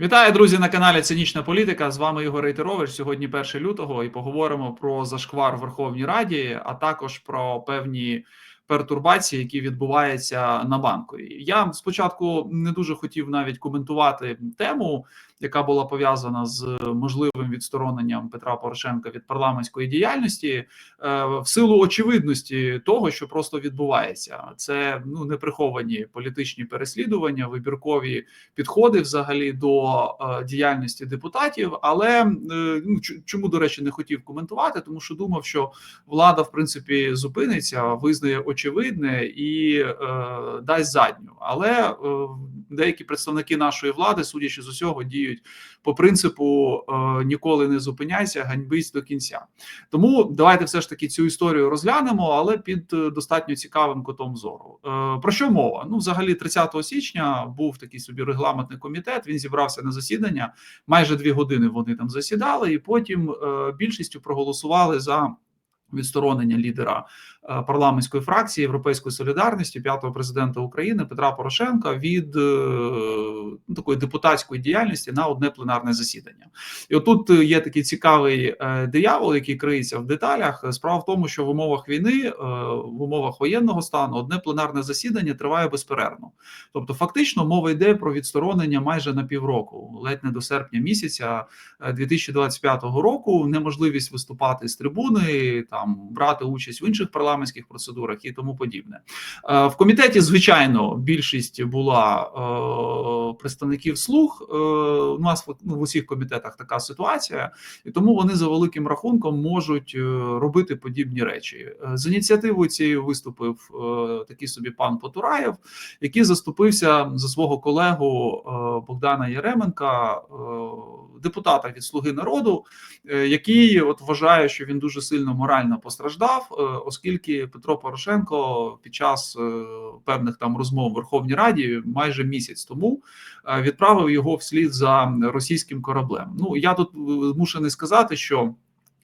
Вітаю, друзі, на каналі Цинічна Політика. З вами Ігор Рейтерович. Сьогодні 1 лютого, і поговоримо про зашквар в Верховній Раді, а також про певні пертурбації, які відбуваються на банку. Я спочатку не дуже хотів навіть коментувати тему, яка була пов'язана з можливим відстороненням Петра Порошенка від парламентської діяльності, е, в силу очевидності того, що просто відбувається. Це ну не приховані політичні переслідування, вибіркові підходи взагалі до е, діяльності депутатів. Але е, ну чому до речі не хотів коментувати, тому що думав, що влада в принципі зупиниться, визнає очевидне і е, дасть задню. Але е, деякі представники нашої влади, судячи з усього, діють по принципу е, ніколи не зупиняйся, ганьбись до кінця. Тому давайте все ж таки цю історію розглянемо, але під е, достатньо цікавим кутом зору. Е, про що мова? Ну, взагалі, 30 січня був такий собі регламентний комітет. Він зібрався на засідання. Майже дві години вони там засідали, і потім е, більшістю проголосували за відсторонення лідера парламентської фракції Європейської солідарності п'ятого президента України Петра Порошенка від е, ну, такої депутатської діяльності на одне пленарне засідання. І отут є такий цікавий е, диявол, який криється в деталях. Справа в тому, що в умовах війни, в умовах воєнного стану, одне пленарне засідання триває безперервно. Тобто, фактично, мова йде про відсторонення майже на півроку, ледь не до серпня місяця 2025 року. Неможливість виступати з трибуни там брати участь в інших парламентських процедурах і тому подібне. Е, в комітеті, звичайно, більшість була е, представників слуг. Е, у нас ну, в усіх комітетах така ситуація, і тому вони за великим рахунком можуть робити подібні речі. З ініціативою цією виступив такий собі пан Потураєв, який заступився за свого колегу Богдана Яременка, депутата від Слуги народу, який от вважає, що він дуже сильно морально постраждав, е, оскільки Петро Порошенко під час е, певних там розмов в Верховній Раді майже місяць тому е, відправив його вслід за російським кораблем. Ну я тут змушений сказати, що.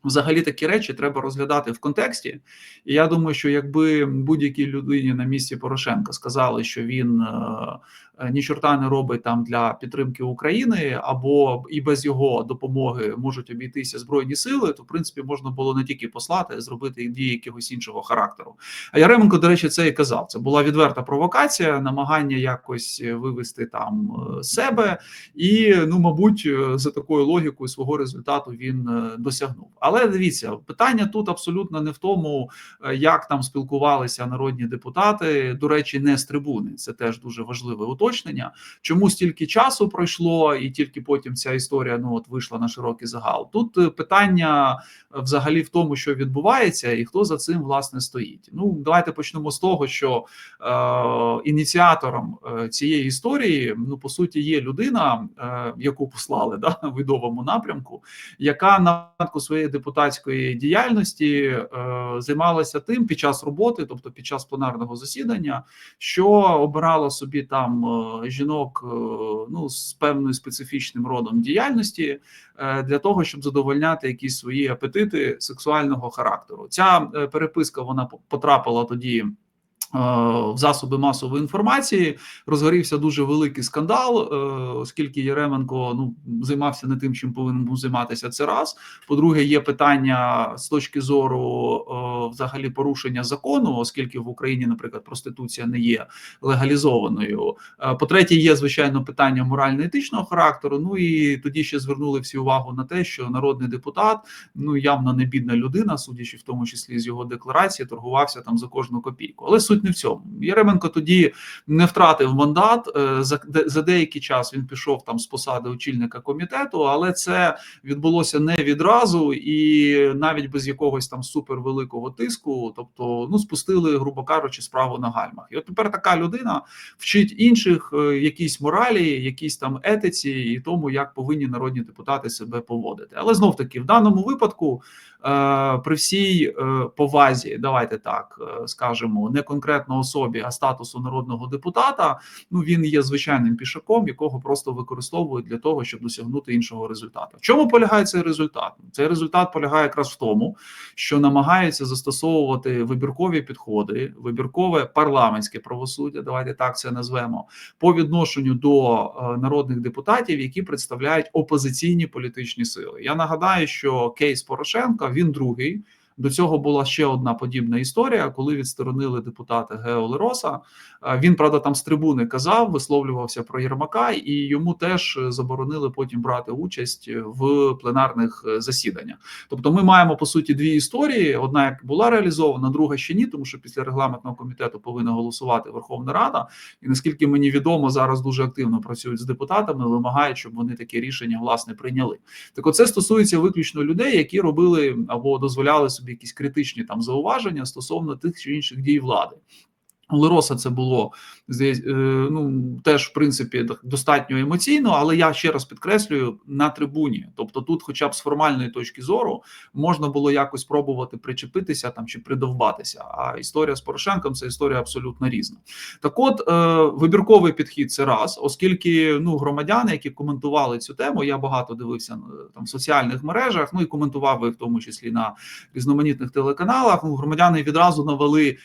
Взагалі такі речі треба розглядати в контексті, і я думаю, що якби будь-якій людині на місці Порошенка сказали, що він Е, ні чорта не робить там для підтримки України, або і без його допомоги можуть обійтися збройні сили, то в принципі можна було не тільки послати, а зробити дії якогось іншого характеру. А Яременко, до речі, це і казав. Це була відверта провокація, намагання якось вивести там е, себе, і ну, мабуть, е, за такою логікою свого результату він досягнув. Але дивіться, питання тут абсолютно не в тому, як там спілкувалися народні депутати. До речі, не з трибуни. Це теж дуже важливе уточнення, чому стільки часу пройшло, і тільки потім ця історія ну от вийшла на широкий загал. Тут е, питання е, взагалі в тому, що відбувається, і хто за цим власне стоїть. Ну давайте почнемо з того, що е, ініціатором е, цієї історії ну по суті є людина, е, яку послали да в відовому напрямку, яка на початку своєї депутатської діяльності е, займалася тим під час роботи, тобто під час пленарного засідання, що обирала собі там жінок е, ну з певною специфічним родом діяльності е, для того, щоб задовольняти якісь свої апетити сексуального характеру. Ця переписка вона потрапила тоді. Е, в засоби масової інформації розгорівся дуже великий скандал, е, оскільки Єременко ну займався не тим, чим повинен був займатися. Це раз. По-друге, є питання з точки зору е, взагалі порушення закону, оскільки в Україні, наприклад, проституція не є легалізованою. По-третє, є звичайно питання морально-етичного характеру. Ну і тоді ще звернули всі увагу на те, що народний депутат, ну явно не бідна людина, судячи в тому числі з його декларації, торгувався там за кожну копійку. Але суть не в цьому. Яременко тоді не втратив мандат. Е, за за деякий час він пішов там з посади очільника комітету, але це відбулося не відразу і навіть без якогось там супервеликого тиску. Тобто, ну спустили, грубо кажучи, справу на гальмах. І от тепер така людина вчить інших е, якісь моралі, якісь там етиці і тому, як повинні народні депутати себе поводити. Але знов таки в даному випадку е, при всій повазі, давайте так скажемо, не конкретно особі, а статусу народного депутата. Ну він є звичайним пішаком, якого просто використовують для того, щоб досягнути іншого результату. В чому полягає цей результат? Цей результат полягає якраз в тому, що намагаються застосовувати вибіркові підходи, вибіркове парламентське правосуддя. Давайте так це назвемо по відношенню до е, народних депутатів, які представляють опозиційні політичні сили. Я нагадаю, що кейс Порошенка він другий. До цього була ще одна подібна історія, коли відсторонили депутата Гео Лероса. Він правда там з трибуни казав, висловлювався про Єрмака, і йому теж заборонили потім брати участь в пленарних е, засіданнях. Тобто, ми маємо по суті дві історії: одна як була реалізована, друга ще ні, тому що після регламентного комітету повинна голосувати Верховна Рада. І наскільки мені відомо, зараз дуже активно працюють з депутатами, вимагають, щоб вони таке рішення власне прийняли. Так, оце стосується виключно людей, які робили або дозволяли собі якісь критичні там зауваження стосовно тих чи інших дій влади. Лероса це було е, ну теж в принципі достатньо емоційно, але я ще раз підкреслюю на трибуні. Тобто, тут, хоча б з формальної точки зору, можна було якось спробувати причепитися там чи придовбатися. А історія з Порошенком це історія абсолютно різна. Так, от е, вибірковий підхід це раз, оскільки ну громадяни, які коментували цю тему, я багато дивився е, там в соціальних мережах, ну і коментував їх в тому числі на різноманітних телеканалах. Ну, громадяни відразу навели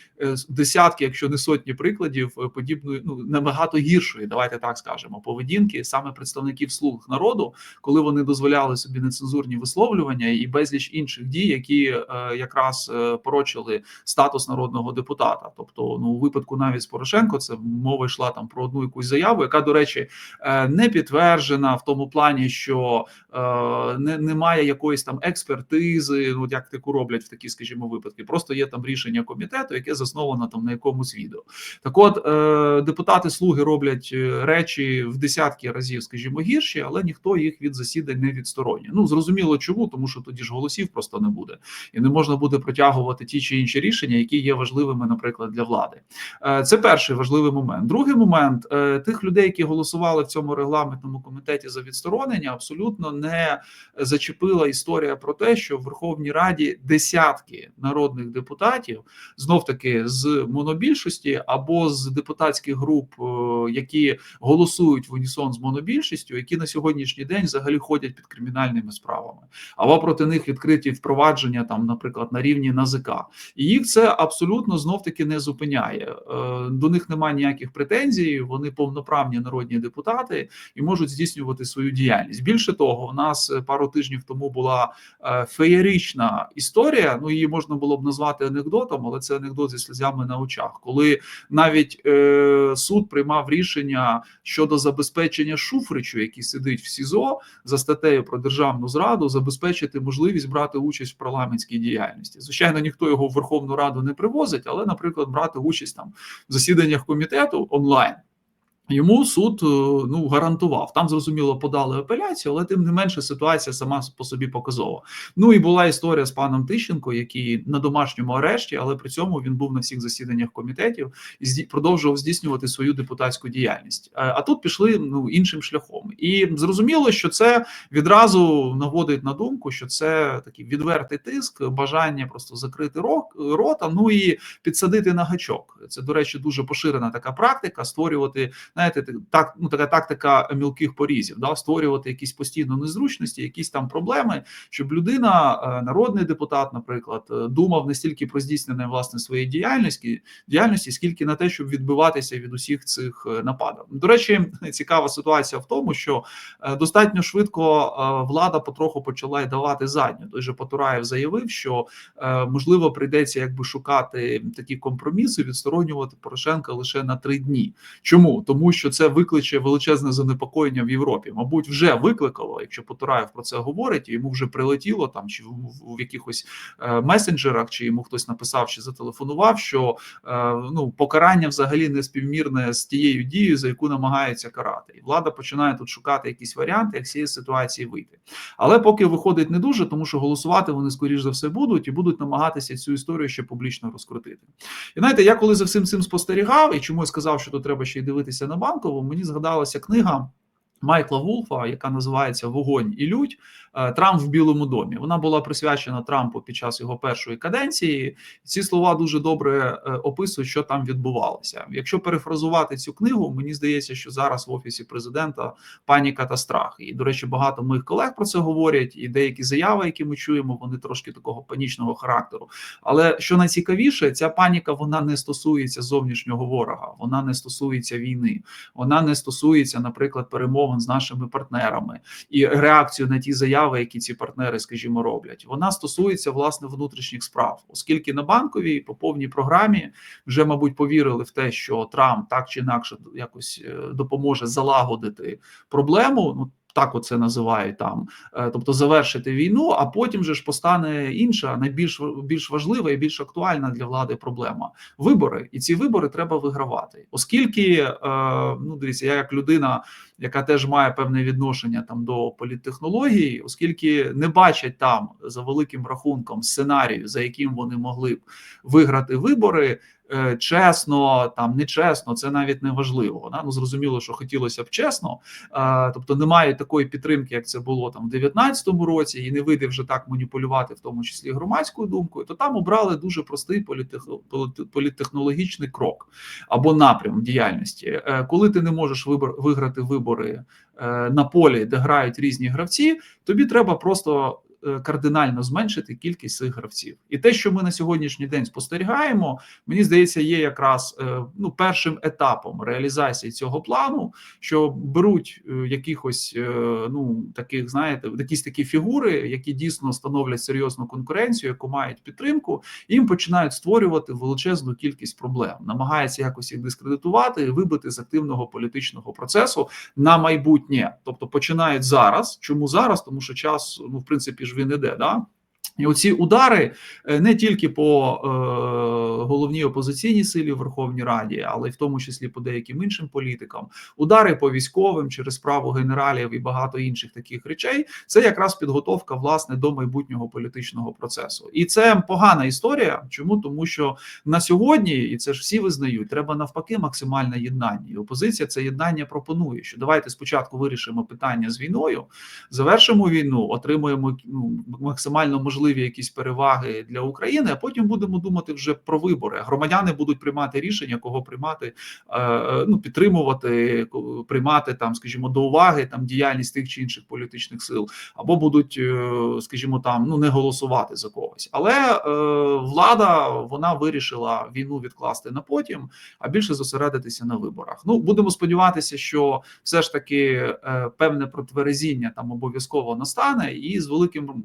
десятки, якщо не сотні прикладів е, подібної, ну набагато гіршої, давайте так скажемо, поведінки саме представників слуг народу, коли вони дозволяли собі нецензурні висловлювання і безліч інших дій, які е, якраз е, порочили статус народного депутата. Тобто, ну у випадку навіть з Порошенко, це мова йшла там про одну якусь заяву, яка, до речі, е, не підтверджена в тому плані, що е, не немає якоїсь там експертизи, ну як таку роблять в такі, скажімо, випадки. Просто є там рішення комітету, яке засновано там на якомусь відео. Так, от е, депутати слуги роблять е, речі в десятки разів, скажімо, гірші, але ніхто їх від засідань не відсторонює. Ну зрозуміло, чому тому, що тоді ж голосів просто не буде, і не можна буде протягувати ті чи інші рішення, які є важливими, наприклад, для влади. Е, це перший важливий момент. Другий момент тих людей, які голосували в цьому регламентному комітеті за відсторонення, абсолютно не зачепила історія про те, що в Верховній Раді десятки народних депутатів знов таки з монобільшості або з депутатських груп, е, які голосують в унісон з монобільшістю, які на сьогоднішній день взагалі ходять під кримінальними справами, або проти них відкриті впровадження там, наприклад, на рівні НАЗК. І їх це абсолютно знов таки не зупиняє. Е, До них немає ніяких претензій. Вони повноправні народні депутати і можуть здійснювати свою діяльність. Більше того, у нас е, пару тижнів тому була феєрична історія. Ну її можна було б назвати анекдотом, але це анекдот зі сльозами на очах, коли навіть е, суд приймав рішення щодо забезпечення Шуфричу, який сидить в СІЗО за статтею про державну зраду, забезпечити можливість брати участь в парламентській діяльності. Звичайно, ніхто його в Верховну Раду не привозить, але, наприклад, брати участь там в засіданнях комітету онлайн. Йому суд е, ну гарантував. Там зрозуміло подали апеляцію, але тим не менше ситуація сама по собі показова. Ну і була історія з паном Тищенко, який на домашньому арешті, але при цьому він був на всіх засіданнях комітетів і продовжував здійснювати свою депутатську діяльність. Е, А тут пішли ну іншим шляхом, і зрозуміло, що це відразу наводить на думку, що це такий відвертий тиск, бажання просто закрити ро- рота, ну і підсадити на гачок. Це до речі, дуже поширена така практика створювати знаєте, так, ну така тактика мілких порізів, да, створювати якісь постійно незручності, якісь там проблеми, щоб людина, е, народний депутат, наприклад, е, думав не стільки про здійснення власне своєї діяльності, діяльності, скільки на те, щоб відбиватися від усіх цих е, нападок. До речі, цікава ситуація в тому, що достатньо швидко влада потроху почала й давати задню. Той же Потураєв заявив, що можливо прийдеться якби шукати такі компроміси, відсторонювати Порошенка лише на три дні. Чому тому, що це викличе величезне занепокоєння в Європі? Мабуть, вже викликало, якщо Потураєв про це говорить, і йому вже прилетіло там, чи в, якихось е, месенджерах, чи йому хтось написав, чи зателефонував, що е, ну покарання взагалі не співмірне з тією дією, за яку намагається карати, і влада починає тут шукати якісь варіанти, як з цієї ситуації вийти. Але поки виходить не дуже, тому що голосувати вони скоріш за все будуть і будуть намагатися цю історію ще публічно розкрутити. І знаєте, я коли за всім цим спостерігав, і чому я сказав, що тут треба ще й дивитися на банкову, мені згадалася книга. Майкла Вулфа, яка називається Вогонь і лють. Е, Трамп в Білому домі. Вона була присвячена Трампу під час його першої каденції. Ці слова дуже добре е, описують, що там відбувалося. Якщо перефразувати цю книгу, мені здається, що зараз в офісі президента паніка та страх. І до речі, багато моїх колег про це говорять. І деякі заяви, які ми чуємо, вони трошки такого панічного характеру. Але що найцікавіше, ця паніка вона не стосується зовнішнього ворога, вона не стосується війни, вона не стосується, наприклад, перемовин з нашими партнерами і реакцію на ті заяви які ці партнери, скажімо, роблять, вона стосується власне внутрішніх справ, оскільки на банковій по повній програмі вже, мабуть, повірили в те, що Трамп так чи інакше якось е, допоможе залагодити проблему. Ну так оце називають там, е, тобто завершити війну, а потім же ж постане інша, найбільш більш важлива і більш актуальна для влади проблема вибори, і ці вибори треба вигравати, оскільки е, ну дивіться, я як людина, яка теж має певне відношення там до політтехнології, оскільки не бачать там за великим рахунком сценарію, за яким вони могли б виграти вибори. Е, чесно, там нечесно, це навіть не важливо. Да? Ну зрозуміло, що хотілося б чесно, тобто немає такої підтримки, як це було там в 19-му році, і не вийде вже так маніпулювати, в тому числі громадською думкою. То там обрали дуже простий політтехнологічний крок або напрям діяльності, е, коли ти не можеш вибор виграти вибори е, на полі, де грають різні гравці, тобі треба просто. Е, кардинально зменшити кількість цих гравців, і те, що ми на сьогоднішній день спостерігаємо, мені здається, є якраз е, ну першим етапом реалізації цього плану, що беруть е, якихось ну таких, знаєте, якісь такі фігури, які дійсно становлять серйозну конкуренцію, яку мають підтримку, їм починають створювати величезну кількість проблем, намагаються якось їх дискредитувати вибити з активного політичного процесу на майбутнє, тобто починають зараз. Чому зараз? Тому що час ну в принципі ж він іде. Да? І оці удари е, не тільки по е, головній опозиційній силі в Верховній Раді, але й в тому числі по деяким іншим політикам, удари по військовим через справу генералів і багато інших таких речей. Це якраз підготовка власне до майбутнього політичного процесу, і це погана історія. Чому тому, що на сьогодні, і це ж всі визнають, треба навпаки максимальне єднання. І опозиція це єднання пропонує. Що давайте спочатку вирішимо питання з війною, завершимо війну, отримуємо ну, максимально можливість можливі якісь переваги для України, а потім будемо думати вже про вибори. Громадяни будуть приймати рішення, кого приймати, е, е, ну підтримувати, приймати там, скажімо, до уваги там діяльність тих чи інших політичних сил, або будуть, е, скажімо, там ну не голосувати за когось. Але влада вона вирішила війну відкласти на потім, а більше зосередитися на виборах. Ну будемо сподіватися, що все ж таки певне протверезіння там обов'язково настане, і з великим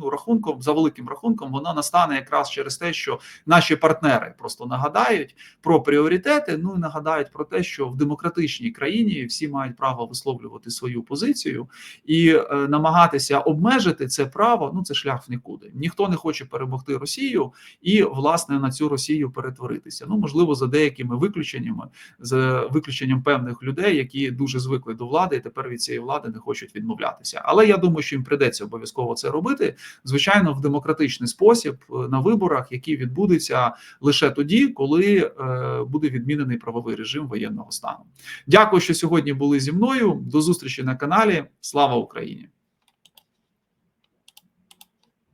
ну рахунком за великим рахунком вона настане якраз через те, що наші партнери просто нагадають про пріоритети. Ну і нагадають про те, що в демократичній країні всі мають право висловлювати свою позицію і е, намагатися обмежити це право. Ну це шлях в нікуди. Ніхто не хоче перемогти Росію і власне на цю Росію перетворитися. Ну можливо, за деякими виключеннями, з виключенням певних людей, які дуже звикли до влади, і тепер від цієї влади не хочуть відмовлятися. Але я думаю, що їм придеться обов'язково це робити. Звичайно звичайно, в демократичний спосіб е, на виборах, які відбудуться лише тоді, коли е, буде відмінений правовий режим воєнного стану. Дякую, що сьогодні були зі мною. До зустрічі на каналі. Слава Україні!